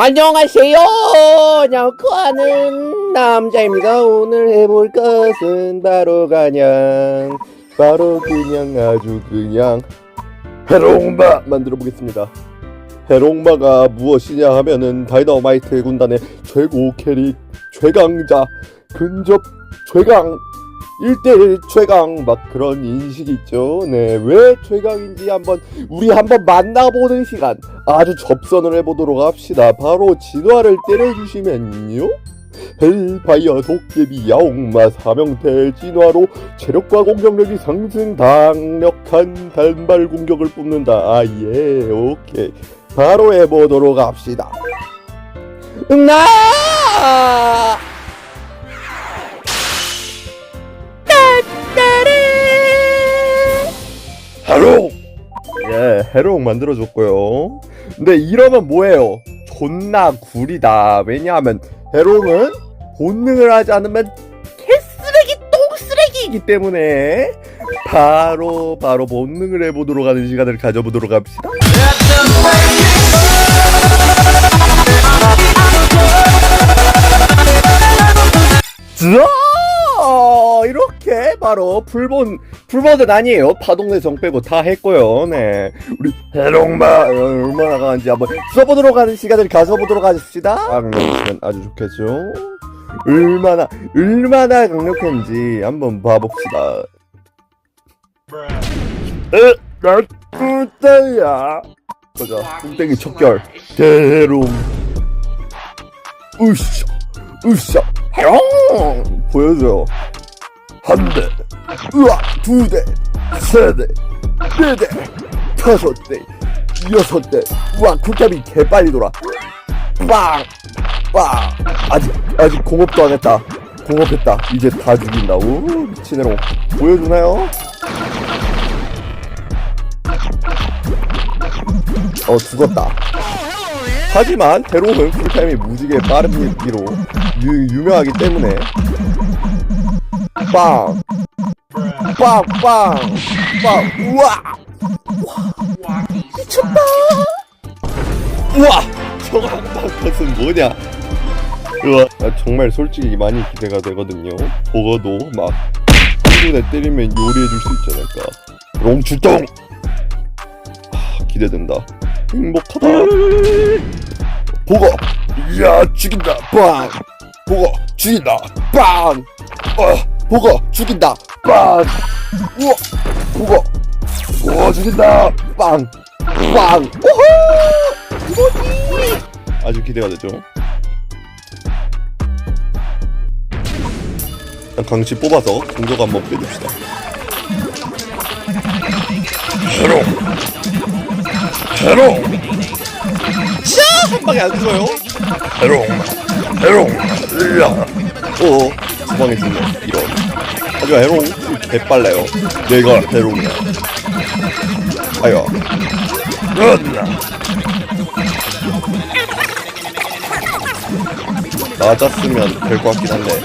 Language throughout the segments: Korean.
안녕하세요. 냐쿠하는 남자입니다. 오늘 해볼 것은 바로 그냥 바로 그냥 아주 그냥 해롱마 만들어 보겠습니다. 해롱마가 무엇이냐 하면은 다이너마이트 군단의 최고 캐릭 최강자 근접 최강 1대1 최강 막 그런 인식이 있죠. 네, 왜 최강인지 한번 우리 한번 만나보는 시간 아주 접선을 해보도록 합시다. 바로 진화를 때려주시면요. 헬파이어 도깨비 야옹마 사명태 진화로 체력과 공격력이 상승 강력한 단발 공격을 뿜는다. 아 예, 오케이. 바로 해보도록 합시다. 나! 해롱! 예, 해롱 만들어줬고요. 근데 이러면 뭐예요? 존나 구리다. 왜냐하면 해롱은 본능을 하지 않으면 개쓰레기 똥쓰레기이기 때문에 바로 바로 본능을 해보도록 하는 시간을 가져보도록 합시다. 자, 이렇게 바로 풀본 풀버전 아니에요. 파동내성 빼고 다 했고요. 네, 우리 해롱마 얼마나 강한지 한번 써보도록 하는 시간을 가져보도록 하겠습니다. 강력하면 아주 좋겠죠. 얼마나 얼마나 강력한지 한번 봐봅시다. 에, 나 꿀땡이야. 보자, 꿀땡이 척결 대롱. 으쌰, 으쌰, 해롱 보여줘요. 한 대, 으아, 두 대, 세 대, 네 대, 다섯 대, 여섯 대. 우와, 쿨캡이 개빨리 돌아. 빵! 빵! 아직, 아직 공업도 안 했다. 공업했다. 이제 다 죽인다. 오, 미친애로. 보여주나요? 어, 죽었다. 하지만 대롱은 쿨타임이 무지개 빠른 기로 유, 유명하기 때문에 빵! 빵! 빵! 빵! 우와! 우와! 미쳤다! 우와! 저거 컷은 뭐냐? 우와! 나 정말 솔직히 많이 기대가 되거든요. 보고도 막 한눈에 때리면 요리해줄 수 있지 않을까. 롱 출동! 아, 기대된다. 행복하다. 보고! 이야, 죽인다! 빵! 보고! 죽인다! 빵! 어, 보고! 죽인다! 빵! 우와! 보고! 우와, 죽인다! 빵! 빵! 오호! 이거지! 아주 기대가 되죠? 일단 강치 뽑아서 공격 한번 빼줍시다. 해롱! 해롱! 자! 한 방에 안 죽어요? 해롱! 해롱! 으야! 어, 주방에 있네. 이런. 하지만 해롱, 개빨라요. 내가 해롱이야. 아야. 으나! 맞았으면 될 것 같긴 한데.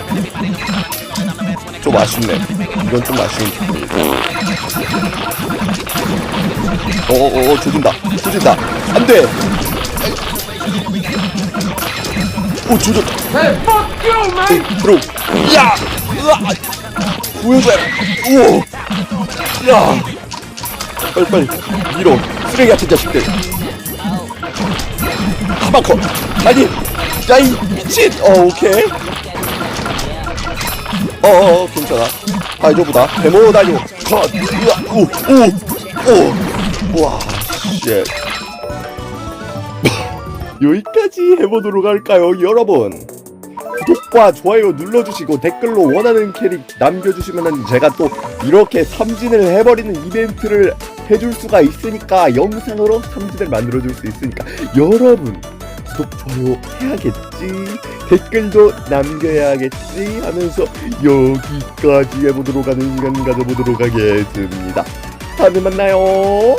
좀 아쉽네. 이건 좀 아쉬운. 어어어 조진다 조진다 안돼 오 조졌다. 들어 야! 으아! 보여줘 우와! 야! 빨리 빨리. 밀어. 쓰레기 같은 자식들. 하마커 아니 야이 미친! 어 오케이. 어어 괜찮아. 다이저보다. 데모 다이저 컷. 으아 오오오. 와, 쉣. 여기까지 해보도록 할까요, 여러분? 구독과 좋아요 눌러주시고 댓글로 원하는 캐릭 남겨주시면 제가 또 이렇게 삼진을 해버리는 이벤트를 해줄 수가 있으니까 영상으로 삼진을 만들어줄 수 있으니까 여러분 구독 좋아요 해야겠지? 댓글도 남겨야겠지? 하면서 여기까지 해보도록 하는 시간 가져보도록 하겠습니다. 다음에 만나요